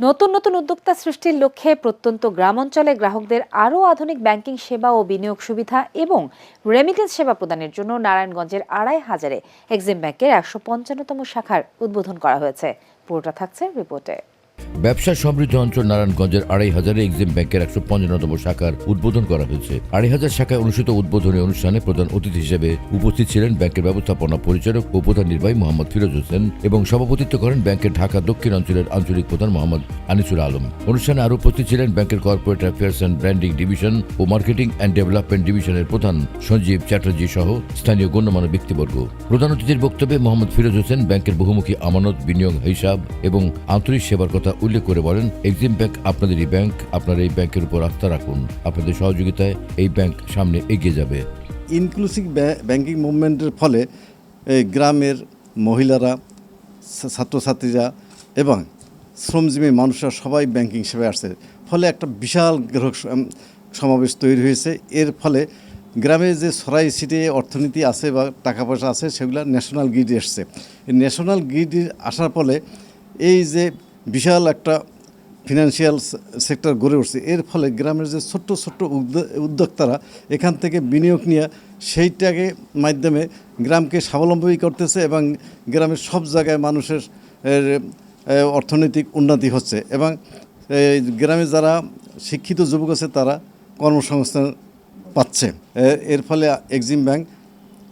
নতুন নতুন উদ্যোক্তা সৃষ্টির লক্ষ্যে প্রত্যন্ত গ্রাম অঞ্চলে গ্রাহকদের আরও আধুনিক ব্যাংকিং সেবা ও বিনিয়োগ সুবিধা এবং রেমিটেন্স সেবা প্রদানের জন্য নারায়ণগঞ্জের আড়াই হাজারে এক্সিম ব্যাংকের একশো পঞ্চান্নতম শাখার উদ্বোধন করা হয়েছে। পুরোটা থাকছে রিপোর্টে। ব্যবসা সমৃদ্ধ অঞ্চল নারায়ণগঞ্জের আড়াই হাজারে এক্সিম ব্যাংকের একশো পঞ্চান্নতম শাখার উদ্বোধন করা হয়েছে। আড়াই হাজার শাখায় অনুষ্ঠিত উদ্বোধনী অনুষ্ঠানে প্রধান অতিথি হিসেবে উপস্থিত ছিলেন ব্যাংকের ব্যবস্থাপনা পরিচালক ও প্রধান নির্বাহী মোহাম্মদ ফিরোজ হোসেন এবং সভাপতিত্ব করেন ব্যাংকের ঢাকা, দক্ষিণ অঞ্চলের আঞ্চলিক প্রধান মোহাম্মদ আনিসুল আলম। অনুষ্ঠানে আরও উপস্থিত ছিলেন ব্যাংকের corporate affairs and branding division O marketing and development ডিভিশনের প্রধান সঞ্জীব চ্যাটার্জি সহ স্থানীয় গণ্যমান্য ব্যক্তিবর্গ। প্রধান অতিথির বক্তব্যে মোহাম্মদ ফিরোজ হোসেন ব্যাংকের বহুমুখী আমানত, বিনিয়োগ, হিসাব এবং আন্তরিক সেবার কথা উল্লেখ করে বলেন, এক্সিম ব্যাংক আপনাদেরই ব্যাংক, আপনারা এই ব্যাংকের উপর আস্থা রাখুন। আপনাদের সহযোগিতায় এই ব্যাংক সামনে এগিয়ে যাবে। ইনক্লুসিভ ব্যাংকিং মুভমেন্টের ফলে এই গ্রামের মহিলারা ছাত্রছাত্রীরা এবং শ্রমজীবী মানুষরা সবাই ব্যাংকিং সেবায় আসছে। ফলে একটা বিশাল গ্রাহক সমাবেশ তৈরি হয়েছে। এর ফলে গ্রামে যে সরাই সিটে অর্থনীতি আছে বা টাকা পয়সা আছে, সেগুলো ন্যাশনাল গ্রিডে এসছে। এই ন্যাশনাল গ্রিডে আসার ফলে এই যে বিশাল একটা ফিনান্সিয়াল সেক্টর গড়ে উঠছে। এর ফলে গ্রামের যে ছোট্ট ছোট্ট উদ্য- উদ্যোক্তারা এখান থেকে বিনিয়োগ নিয়ে সেইটাকে মাধ্যমে গ্রামকে স্বাবলম্বী করতেছে এবং গ্রামের সব জায়গায় মানুষের অর্থনৈতিক উন্নতি হচ্ছে এবং গ্রামে যারা শিক্ষিত যুবক আছে তারা কর্মসংস্থান পাচ্ছে। এর ফলে এক্সিম ব্যাংক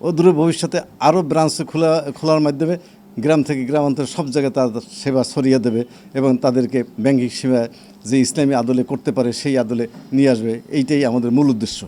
অদূর ভবিষ্যতে আরও ব্রাঞ্চ খোলা, খোলার মাধ্যমে গ্রাম থেকে গ্রামান্তর সব জায়গায় তার সেবা সরিয়ে দেবে এবং তাদেরকে ব্যাঙ্গিক সেবা যে ইসলামী আদলে করতে পারে সেই আদলে নিয়ে আসবে, এইটাই আমাদের মূল উদ্দেশ্য।